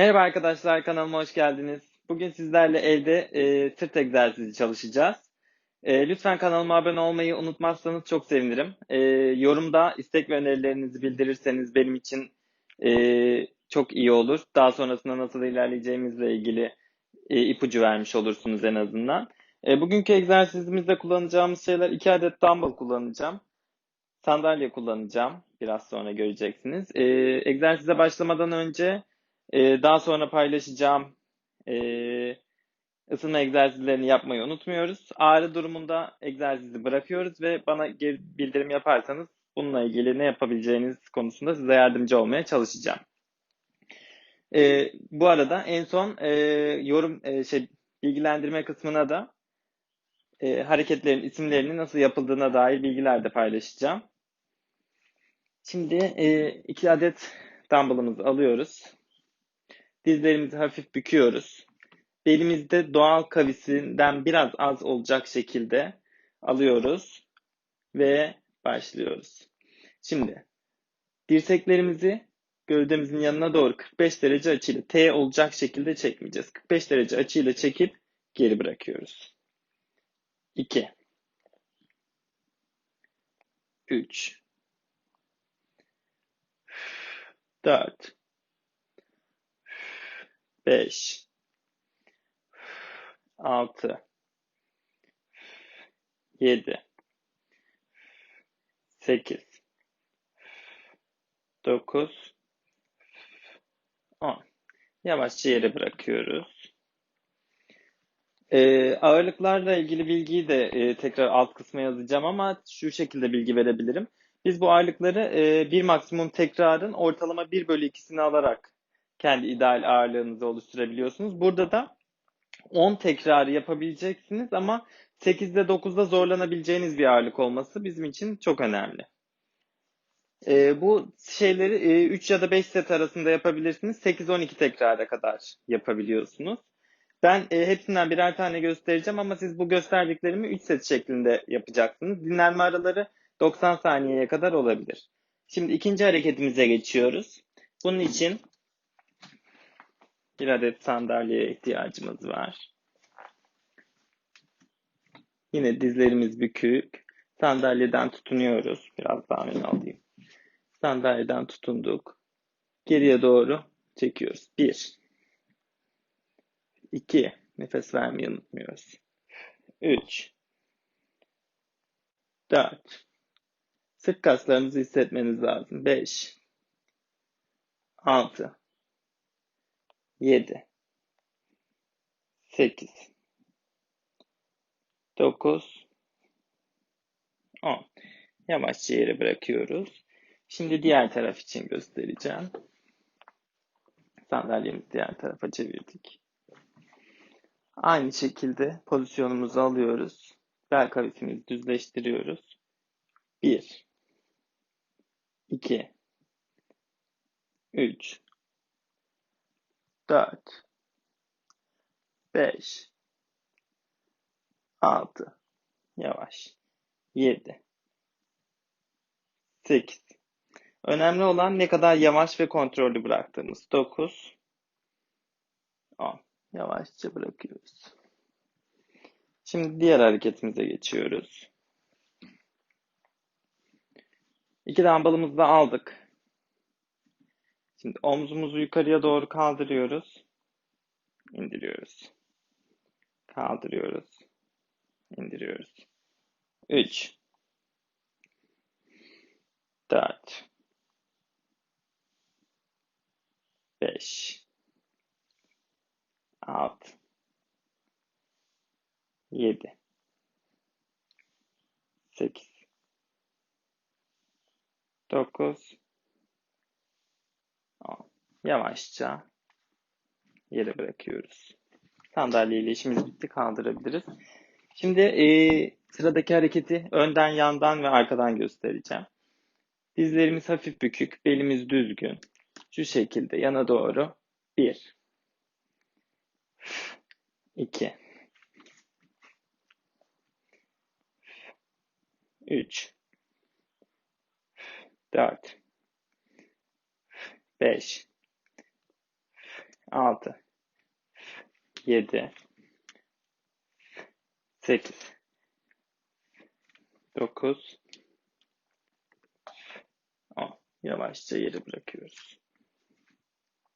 Merhaba arkadaşlar, kanalıma hoş geldiniz. Bugün sizlerle evde e, sırt egzersizi çalışacağız. E, lütfen kanalıma abone olmayı unutmazsanız çok sevinirim. E, yorumda istek ve önerilerinizi bildirirseniz benim için e, çok iyi olur. Daha sonrasında nasıl ilerleyeceğimizle ilgili e, ipucu vermiş olursunuz en azından. E, bugünkü egzersizimizde kullanacağımız şeyler iki adet dumbbell kullanacağım. Sandalye kullanacağım. Biraz sonra göreceksiniz. E, egzersize başlamadan önce ee, daha sonra paylaşacağım e, ısınma egzersizlerini yapmayı unutmuyoruz. Ağrı durumunda egzersizi bırakıyoruz ve bana geri bildirim yaparsanız bununla ilgili ne yapabileceğiniz konusunda size yardımcı olmaya çalışacağım. E, bu arada en son e, yorum e, şey bilgilendirme kısmına da e, hareketlerin isimlerini nasıl yapıldığına dair bilgiler de paylaşacağım. Şimdi e, iki adet dumbbellımızı alıyoruz. Dizlerimizi hafif büküyoruz. Belimizde doğal kavisinden biraz az olacak şekilde alıyoruz ve başlıyoruz. Şimdi dirseklerimizi gövdemizin yanına doğru 45 derece açıyla T olacak şekilde çekmeyeceğiz. 45 derece açıyla çekip geri bırakıyoruz. 2 3 4 5 6 7 8 9 10 Yavaşça yere bırakıyoruz. Ee, ağırlıklarla ilgili bilgiyi de e, tekrar alt kısma yazacağım ama şu şekilde bilgi verebilirim. Biz bu ağırlıkları e, bir maksimum tekrarın ortalama 1 bölü 2'sini alarak kendi ideal ağırlığınızı oluşturabiliyorsunuz. Burada da 10 tekrarı yapabileceksiniz ama 8'de 9'da zorlanabileceğiniz bir ağırlık olması bizim için çok önemli. E, bu şeyleri e, 3 ya da 5 set arasında yapabilirsiniz. 8-12 tekrara kadar yapabiliyorsunuz. Ben e, hepsinden birer tane göstereceğim ama siz bu gösterdiklerimi 3 set şeklinde yapacaksınız. Dinlenme araları 90 saniyeye kadar olabilir. Şimdi ikinci hareketimize geçiyoruz. Bunun için bir adet sandalyeye ihtiyacımız var. Yine dizlerimiz bükük. Sandalyeden tutunuyoruz. Biraz daha öne alayım. Sandalyeden tutunduk. Geriye doğru çekiyoruz. Bir. İki. Nefes vermeyi unutmuyoruz. Üç. Dört. Sırt kaslarınızı hissetmeniz lazım. Beş. Altı. 7 8 9 10 Yavaşça yere bırakıyoruz. Şimdi diğer taraf için göstereceğim. Sandalyemizi diğer tarafa çevirdik. Aynı şekilde pozisyonumuzu alıyoruz. Bel kavisimizi düzleştiriyoruz. 1 2 3 dört, beş, altı, yavaş, yedi, sekiz. Önemli olan ne kadar yavaş ve kontrollü bıraktığımız. Dokuz, on. Yavaşça bırakıyoruz. Şimdi diğer hareketimize geçiyoruz. İki dumbbellımızı da aldık. Şimdi omzumuzu yukarıya doğru kaldırıyoruz. indiriyoruz. Kaldırıyoruz. indiriyoruz. 3 4 5 6 7 8 9 Yavaşça yere bırakıyoruz. Sandalyeyle işimiz bitti. Kaldırabiliriz. Şimdi e, sıradaki hareketi önden, yandan ve arkadan göstereceğim. Dizlerimiz hafif bükük, belimiz düzgün. Şu şekilde yana doğru. Bir. iki, Üç. Dört. Beş. 6 7 8 9 10 Yavaşça yeri bırakıyoruz.